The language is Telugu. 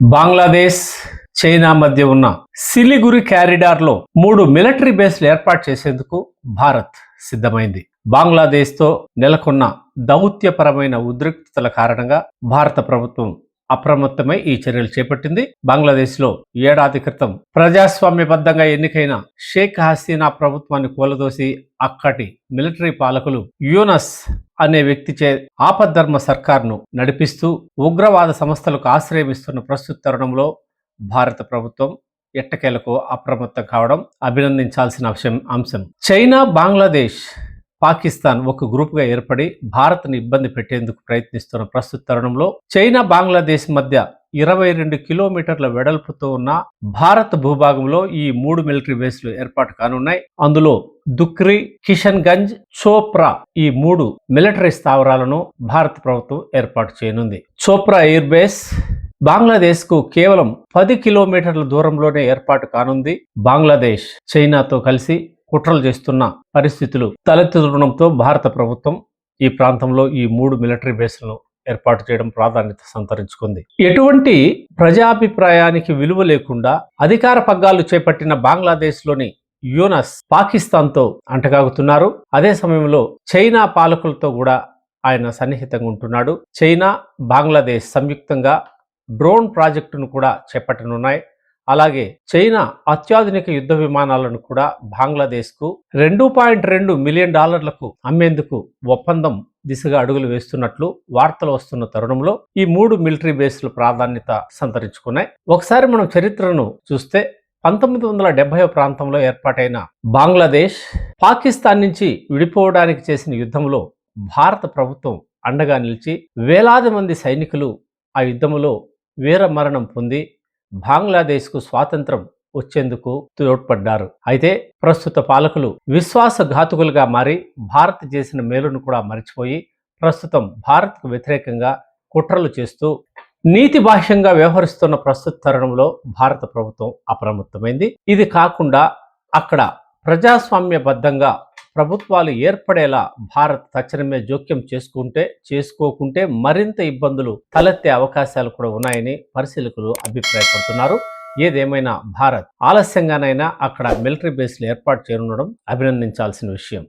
బంగ్లాదేశ్ చైనా మధ్య ఉన్న సిలిగురి క్యారిడార్లో మూడు మిలిటరీ బేస్లు ఏర్పాటు చేసేందుకు భారత్ సిద్ధమైంది. బంగ్లాదేశ్తో నెలకొన్న దౌత్యపరమైన ఉద్రిక్తతల కారణంగా భారత ప్రభుత్వం అప్రమత్తమై ఈ చర్యలు చేపట్టింది. బంగ్లాదేశ్లో ఏడాది క్రితం ప్రజాస్వామ్యబద్ధంగా ఎన్నికైన షేక్ హసీనా ప్రభుత్వాన్ని కూలదోసి అక్కటి మిలిటరీ పాలకులు యూనస్ అనే వ్యక్తి చే ఆపద్ధర్మ సర్కార్ను నడిపిస్తూ ఉగ్రవాద సంస్థలకు ఆశ్రయమిస్తున్న ప్రస్తుత తరుణంలో భారత ప్రభుత్వం ఎట్టకేలకు అప్రమత్తం కావడం అభినందించాల్సిన అంశం అంశం. చైనా బంగ్లాదేశ్ పాకిస్తాన్ ఒక గ్రూప్గా ఏర్పడి భారత్ను ఇబ్బంది పెట్టేందుకు ప్రయత్నిస్తున్న ప్రస్తుత తరుణంలో చైనా బంగ్లాదేశ్ మధ్య ఇరవై రెండు కిలోమీటర్ల వెడల్పుతో ఉన్న భారత్ భూభాగంలో ఈ మూడు మిలిటరీ బేస్లు ఏర్పాటు కానున్నాయి. అందులో దుక్రి కిషన్ గంజ్ చోప్రా ఈ మూడు మిలిటరీ స్థావరాలను భారత ప్రభుత్వం ఏర్పాటు చేయనుంది. చోప్రా ఎయిర్ బేస్ బంగ్లాదేశ్కు కేవలం పది కిలోమీటర్ల దూరంలోనే ఏర్పాటు కానుంది. బంగ్లాదేశ్ చైనాతో కలిసి కుట్రలు చేస్తున్న పరిస్థితులు తలెత్తుతుండడంతో భారత ప్రభుత్వం ఈ ప్రాంతంలో ఈ మూడు మిలిటరీ బేస్లను ఏర్పాటు చేయడం ప్రాధాన్యత సంతరించుకుంది. ఎటువంటి ప్రజాభిప్రాయానికి విలువ లేకుండా అధికార పగ్గాలు చేపట్టిన బంగ్లాదేశ్లోని యూనస్ పాకిస్తాన్తో అంటగాగుతున్నారు. అదే సమయంలో చైనా పాలకులతో కూడా ఆయన సన్నిహితంగా ఉంటున్నాడు. చైనా బంగ్లాదేశ్ సంయుక్తంగా డ్రోన్ ప్రాజెక్టును కూడా చేపట్టనున్నాయి. అలాగే చైనా అత్యాధునిక యుద్ధ విమానాలను కూడా బంగ్లాదేశ్కు రెండు పాయింట్ రెండు మిలియన్ డాలర్లకు అమ్మేందుకు ఒప్పందం దిశగా అడుగులు వేస్తున్నట్లు వార్తలు వస్తున్న తరుణంలో ఈ మూడు మిలిటరీ బేస్ల ప్రాధాన్యత సంతరించుకున్నాయి. ఒకసారి మనం చరిత్రను చూస్తే పంతొమ్మిది వందల డెబ్బై ప్రాంతంలో ఏర్పాటైన బంగ్లాదేశ్ పాకిస్తాన్ నుంచి విడిపోవడానికి చేసిన యుద్ధంలో భారత ప్రభుత్వం అండగా నిలిచి వేలాది మంది సైనికులు ఆ యుద్ధంలో వీర మరణం పొంది బంగ్లాదేశ్కు స్వాతంత్రం వచ్చేందుకు తోడ్పడ్డారు. అయితే ప్రస్తుత పాలకులు విశ్వాసఘాతుకులుగా మారి భారత్ చేసిన మేలును కూడా మర్చిపోయి ప్రస్తుతం భారత్కు వ్యతిరేకంగా కుట్రలు చేస్తూ నీతి బాహ్యంగా వ్యవహరిస్తున్న ప్రస్తుత తరుణంలో భారత ప్రభుత్వం అప్రమత్తమైంది. ఇది కాకుండా అక్కడ ప్రజాస్వామ్యబద్ధంగా ప్రభుత్వాలు ఏర్పడేలా భారత్ తక్షణమే జోక్యం చేసుకుంటే చేసుకోకుంటే మరింత ఇబ్బందులు తలెత్తే అవకాశాలు కూడా ఉన్నాయని పరిశీలకులు అభిప్రాయపడుతున్నారు. ఏదేమైనా భారత్ ఆలస్యంగానైనా అక్కడ మిలిటరీ బేస్లు ఏర్పాటు చేయనుండడం అభినందించాల్సిన విషయం.